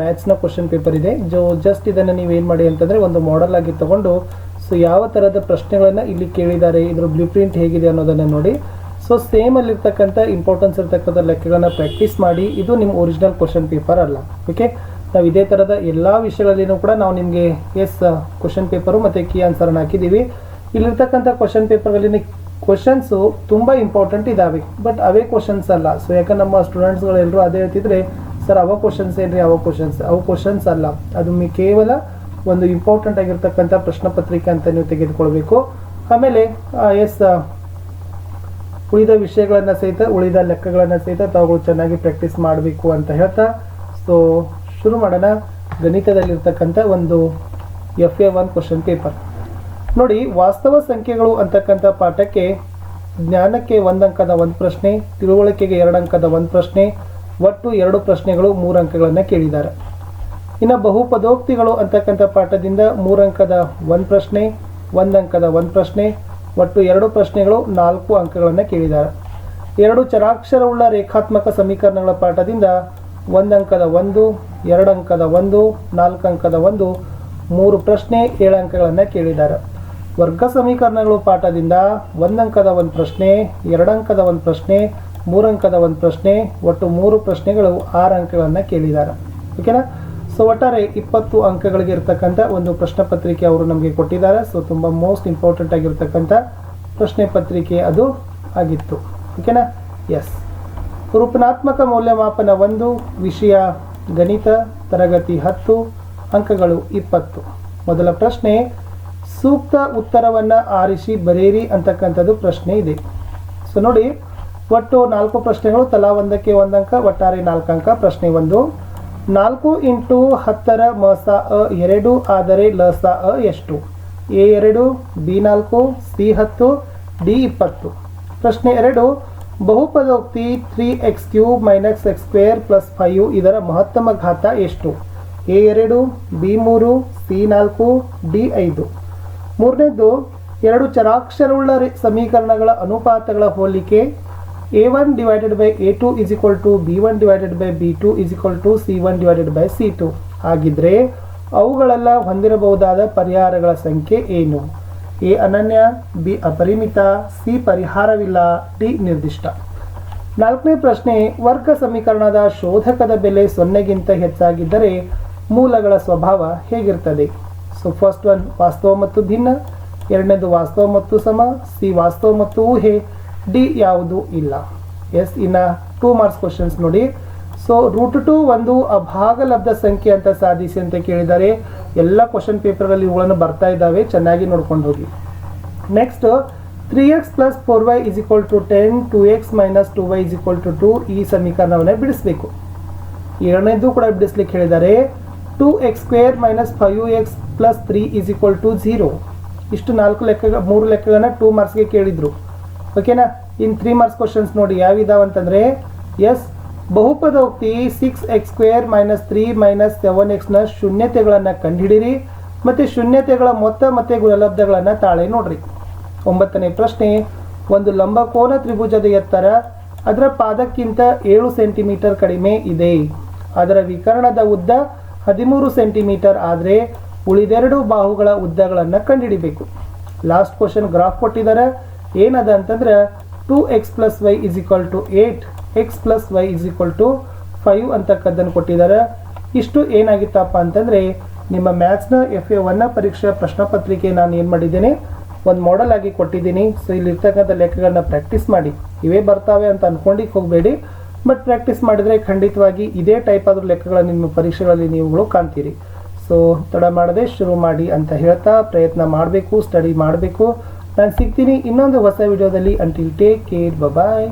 ಮ್ಯಾಥ್ಸ್ನ question paper ಇದೆ. ಜೋ just ಇದನ್ನು ಏನು ಮಾಡಿ ಅಂತಂದರೆ ಒಂದು ಮಾಡೆಲ್ ಆಗಿ ತಗೊಂಡು ಸೊ ಯಾವ ಥರದ ಪ್ರಶ್ನೆಗಳನ್ನು ಇಲ್ಲಿ ಕೇಳಿದ್ದಾರೆ, ಇದ್ರ ಬ್ಲೂ ಪ್ರಿಂಟ್ ಹೇಗಿದೆ ಅನ್ನೋದನ್ನು ನೋಡಿ. ಸೊ ಸೇಮ್ ಅಲ್ಲಿರ್ತಕ್ಕಂಥ ಇಂಪಾರ್ಟೆನ್ಸ್ ಇರ್ತಕ್ಕಂಥ ಲೆಕ್ಕಗಳನ್ನ ಪ್ರಾಕ್ಟೀಸ್ ಮಾಡಿ. ಇದು ನಿಮ್ಮ ಒರಿಜಿನಲ್ ಕ್ವಶನ್ ಪೇಪರ್ ಅಲ್ಲ. ಓಕೆ ನಾವು ಇದೇ ಥರದ ಎಲ್ಲ ವಿಷಯಗಳಲ್ಲಿನೂ ಕೂಡ ನಾವು ನಿಮಗೆ ಎಸ್ ಕ್ವಶನ್ ಪೇಪರು ಮತ್ತು ಕೀ ಆನ್ಸರನ್ನು ಹಾಕಿದ್ದೀವಿ ಇಲ್ಲಿರ್ತಕ್ಕಂಥ ಕ್ವಶನ್ ಪೇಪರ್ಗಳಲ್ಲಿ ಕ್ವಶನ್ಸು ತುಂಬ ಇಂಪಾರ್ಟೆಂಟ್ ಇದ್ದಾವೆ ಬಟ್ ಅವೇ ಕ್ವಶನ್ಸ್ ಅಲ್ಲ. ಸೊ ಯಾಕಂದ್ರೆ ನಮ್ಮ ಸ್ಟೂಡೆಂಟ್ಸ್ಗಳೆಲ್ಲರೂ ಅದೇ ಹೇಳ್ತಿದ್ರೆ ಸರ್ ಅವ ಕ್ವಶನ್ಸ್ ಏನ್ರಿ? ಅವ ಕ್ವಶನ್ಸ್ ಅವ ಕ್ವಶನ್ಸ್ ಅಲ್ಲ. ಅದು ಮಿ ಕೇವಲ ಒಂದು ಇಂಪಾರ್ಟೆಂಟ್ ಆಗಿರ್ತಕ್ಕಂಥ ಪ್ರಶ್ನೆ ಪತ್ರಿಕೆ ಅಂತ ನೀವು ತೆಗೆದುಕೊಳ್ಬೇಕು. ಆಮೇಲೆ ಎಸ್ ಉಳಿದ ವಿಷಯಗಳನ್ನು ಸಹಿತ, ಉಳಿದ ಲೆಕ್ಕಗಳನ್ನು ಸಹಿತ ತಾವು ಚೆನ್ನಾಗಿ ಪ್ರಾಕ್ಟೀಸ್ ಮಾಡಬೇಕು ಅಂತ ಹೇಳ್ತಾ ಸೊ ಶುರು ಮಾಡೋಣ. ಗಣಿತದಲ್ಲಿರ್ತಕ್ಕಂಥ ಒಂದು F A one question paper ನೋಡಿ, ವಾಸ್ತವ ಸಂಖ್ಯೆಗಳು ಅಂತಕ್ಕಂಥ ಪಾಠಕ್ಕೆ ಜ್ಞಾನಕ್ಕೆ ಒಂದು ಅಂಕದ ಒಂದು ಪ್ರಶ್ನೆ, ತಿಳುವಳಿಕೆಗೆ ಎರಡು ಅಂಕದ ಒಂದು ಪ್ರಶ್ನೆ ಒಟ್ಟು ಎರಡು ಪ್ರಶ್ನೆಗಳು ಮೂರು ಅಂಕಗಳನ್ನು ಕೇಳಿದ್ದಾರೆ. ಇನ್ನು ಬಹುಪದೋಕ್ತಿಗಳು ಅಂತಕ್ಕಂಥ ಪಾಠದಿಂದ ಮೂರಂಕದ ಒಂದು ಪ್ರಶ್ನೆ, ಒಂದು ಅಂಕದ ಒಂದು ಪ್ರಶ್ನೆ, ಒಟ್ಟು ಎರಡು ಪ್ರಶ್ನೆಗಳು ನಾಲ್ಕು ಅಂಕಗಳನ್ನು ಕೇಳಿದ್ದಾರೆ. ಎರಡು ಚರಾಕ್ಷರವುಳ್ಳ ರೇಖಾತ್ಮಕ ಸಮೀಕರಣಗಳ ಪಾಠದಿಂದ ಒಂದು ಅಂಕದ ಒಂದು, ಎರಡು ಅಂಕದ ಒಂದು, ನಾಲ್ಕು ಅಂಕದ ಒಂದು, ಮೂರು ಪ್ರಶ್ನೆ, ಏಳು ಅಂಕಗಳನ್ನು ಕೇಳಿದ್ದಾರೆ. ವರ್ಗ ಸಮೀಕರಣಗಳು ಪಾಠದಿಂದ ಒಂದು ಅಂಕದ ಒಂದು ಪ್ರಶ್ನೆ, ಎರಡು ಅಂಕದ ಒಂದು ಪ್ರಶ್ನೆ ಮೂರು ಅಂಕದ ಒಂದು ಪ್ರಶ್ನೆ, ಒಟ್ಟು ಮೂರು ಪ್ರಶ್ನೆಗಳು ಆರು ಅಂಕಗಳನ್ನು ಕೇಳಿದ್ದಾರೆ. ಓಕೆನಾ ಸೊ ಒಟ್ಟಾರೆ ಇಪ್ಪತ್ತು ಅಂಕಗಳಿಗೆ ಇರ್ತಕ್ಕಂಥ ಒಂದು ಪ್ರಶ್ನೆ ಪತ್ರಿಕೆ ಅವರು ನಮಗೆ ಕೊಟ್ಟಿದ್ದಾರೆ. ಸೊ ತುಂಬ ಮೋಸ್ಟ್ ಇಂಪಾರ್ಟೆಂಟ್ ಆಗಿರ್ತಕ್ಕಂಥ ಪ್ರಶ್ನೆ ಪತ್ರಿಕೆ ಅದು ಆಗಿತ್ತು. ಓಕೆನಾ ಎಸ್ ರೂಪನಾತ್ಮಕ ಮೌಲ್ಯಮಾಪನ ಒಂದು, ವಿಷಯ ಗಣಿತ, ತರಗತಿ ಹತ್ತು, ಅಂಕಗಳು ಇಪ್ಪತ್ತು. ಮೊದಲ ಪ್ರಶ್ನೆ, ಸೂಕ್ತ ಉತ್ತರವನ್ನು ಆರಿಸಿ ಬರೆಯಿರಿ ಅಂತಕ್ಕಂಥದ್ದು ಪ್ರಶ್ನೆ ಇದೆ. ಸೊ ನೋಡಿ ಒಟ್ಟು ನಾಲ್ಕು ಪ್ರಶ್ನೆಗಳು, ತಲಾ ಒಂದಕ್ಕೆ ಒಂದಂಕ ಒಟ್ಟಾರೆ ನಾಲ್ಕು ಅಂಕ, ಪ್ರಶ್ನೆ ಒಂದು. ನಾಲ್ಕು ಇಂಟು ಹತ್ತರ ಮ ಸ ಅ ಎರಡು, ಆದರೆ ಲ ಸ ಅ ಎಷ್ಟು? ಎ ಎರಡು, ಬಿ ನಾಲ್ಕು, ಸಿ ಹತ್ತು, ಡಿ ಇಪ್ಪತ್ತು. ಪ್ರಶ್ನೆ ಎರಡು, ಬಹುಪದೋಕ್ತಿ three x cube minus x square plus five ಇದರ ಮಹತ್ತಮ ಘಾತ ಎಷ್ಟು? ಎ ಎರಡು, ಬಿ ಮೂರು, ಸಿ ನಾಲ್ಕು, ಡಿ ಐದು. ಮೂರನೇದು ಎರಡು ಚರಾಕ್ಷರವುಳ್ಳ ಸಮೀಕರಣಗಳ ಅನುಪಾತಗಳ ಹೋಲಿಕೆ a one divided by a two is equal to b one divided by b two is equal to c one divided by c two ಆಗಿದ್ದರೆ ಅವುಗಳೆಲ್ಲ ಹೊಂದಿರಬಹುದಾದ ಪರಿಹಾರಗಳ ಸಂಖ್ಯೆ ಏನು? ಎ ಅನನ್ಯ ಬಿ ಅಪರಿಮಿತ ಸಿ ಪರಿಹಾರವಿಲ್ಲ ಡಿ ನಿರ್ದಿಷ್ಟ. ನಾಲ್ಕನೇ ಪ್ರಶ್ನೆ, ವರ್ಗ ಸಮೀಕರಣದ ಶೋಧಕದ ಬೆಲೆ ಸೊನ್ನೆಗಿಂತ ಹೆಚ್ಚಾಗಿದ್ದರೆ ಮೂಲಗಳ ಸ್ವಭಾವ ಹೇಗಿರ್ತದೆ? ಸೊ ಫಸ್ಟ್ ಒನ್ ವಾಸ್ತವ ಮತ್ತು ಭಿನ್ನ, ಎರಡನೇದು ವಾಸ್ತವ ಮತ್ತು ಸಮ ಸಿ ವಾಸ್ತವ ಮತ್ತು ಊಹೆ. ಡಿ ಯಾವುದು ಇಲ್ಲ. ಎಸ್ ಇನ್ನ ಟೂ ಮಾರ್ಕ್ಸ್ ಕ್ವಶನ್ಸ್ ನೋಡಿ. ಸೊ ರೂಟ್ ಟು ಒಂದು ಅಭಾಗಲಬ್ಧ ಸಂಖ್ಯೆ ಅಂತ ಸಾಧಿಸಿ ಅಂತ ಕೇಳಿದ್ದಾರೆ ಎಲ್ಲ ಕ್ವಶನ್ ಪೇಪರಲ್ಲಿ ಇವುಗಳನ್ನು ಬರ್ತಾ ಇದ್ದಾವೆ. ಚೆನ್ನಾಗಿ ನೋಡ್ಕೊಂಡು ಹೋಗಿ. Next three x plus four y is equal to ten two x minus two y is equal to two ಈ ಸಮೀಕರಣವನ್ನು ಬಿಡಿಸಬೇಕು. ಎರಡನೇದು ಕೂಡ ಬಿಡಿಸ್ಲಿಕ್ಕೆ ಹೇಳಿದ್ದಾರೆ two x square minus five x plus three is equal to zero ಇಷ್ಟು ನಾಲ್ಕು ಲೆಕ್ಕ, ಮೂರು ಲೆಕ್ಕಗಳನ್ನ ಟೂ ಮಾರ್ಕ್ಸ್ಗೆ ಕೇಳಿದ್ರು. ಓಕೆನಾ ಇನ್ ತ್ರೀ ಮಾರ್ಕ್ಸ್ ಕ್ವಶನ್ಸ್ ನೋಡಿ ಯಾವಿದಾವ ಅಂತಂದ್ರೆ yes ಬಹುಪದೋಕ್ತಿ six x square minus three minus seven ಎಕ್ಸ್ನ ಶೂನ್ಯತೆಗಳನ್ನು ಕಂಡುಹಿಡಿರಿ ಮತ್ತು ಶೂನ್ಯತೆಗಳ ಮೊತ್ತ ಮತ್ತು ಗುಣಲಬ್ಧಗಳನ್ನು ತಾಳೆ ನೋಡ್ರಿ. ಒಂಬತ್ತನೇ ಪ್ರಶ್ನೆ, ಒಂದು ಲಂಬಕೋನ ತ್ರಿಭುಜದ ಎತ್ತರ ಅದರ ಪಾದಕ್ಕಿಂತ ಏಳು ಸೆಂಟಿಮೀಟರ್ ಕಡಿಮೆ ಇದೆ. ಅದರ ವಿಕರಣದ ಉದ್ದ ಹದಿಮೂರು ಸೆಂಟಿಮೀಟರ್ ಆದರೆ ಉಳಿದೆರಡು ಬಾಹುಗಳ ಉದ್ದಗಳನ್ನು ಕಂಡುಹಿಡಿಬೇಕು. ಲಾಸ್ಟ್ ಕ್ವಶನ್ ಗ್ರಾಫ್ ಕೊಟ್ಟಿದ್ದಾರೆ ಏನದ ಅಂತಂದ್ರೆ two x plus y is equal to eight x plus y is equal to five ಅಂತಕ್ಕದ್ದನ್ನು ಕೊಟ್ಟಿದ್ದಾರೆ. ಇಷ್ಟು ಏನಾಗಿತ್ತಪ್ಪ ಅಂತಂದರೆ ನಿಮ್ಮ ಮ್ಯಾಥ್ಸ್ನ ಎಫ್ ಎ ಒನ್ನ ಪರೀಕ್ಷಾ ಪ್ರಶ್ನೆ ಪತ್ರಿಕೆ ನಾನು ಏನು ಮಾಡಿದ್ದೇನೆ? ಒಂದು ಮಾಡೆಲ್ ಆಗಿ ಕೊಟ್ಟಿದ್ದೀನಿ. ಸೊ ಇಲ್ಲಿರ್ತಕ್ಕಂಥ ಲೆಕ್ಕಗಳನ್ನ ಪ್ರಾಕ್ಟೀಸ್ ಮಾಡಿ. ಇವೇ ಬರ್ತಾವೆ ಅಂತ ಅಂದ್ಕೊಂಡಿಕ್ಕೆ ಹೋಗಬೇಡಿ. ಬಟ್ ಪ್ರಾಕ್ಟೀಸ್ ಮಾಡಿದರೆ ಖಂಡಿತವಾಗಿ ಇದೇ ಟೈಪ್ ಆದ್ರೂ ಲೆಕ್ಕಗಳನ್ನು ನಿಮ್ಮ ಪರೀಕ್ಷೆಗಳಲ್ಲಿ ನೀವುಗಳು ಕಾಣ್ತೀರಿ. ಸೊ ತಡ ಮಾಡದೆ ಶುರು ಮಾಡಿ ಅಂತ ಹೇಳ್ತಾ ಪ್ರಯತ್ನ ಮಾಡಬೇಕು ಸ್ಟಡಿ ಮಾಡಬೇಕು. ನಾನು ಸಿಗ್ತೀನಿ ಇನ್ನೊಂದು ಹೊಸ ವಿಡಿಯೋದಲ್ಲಿ. Until take care bye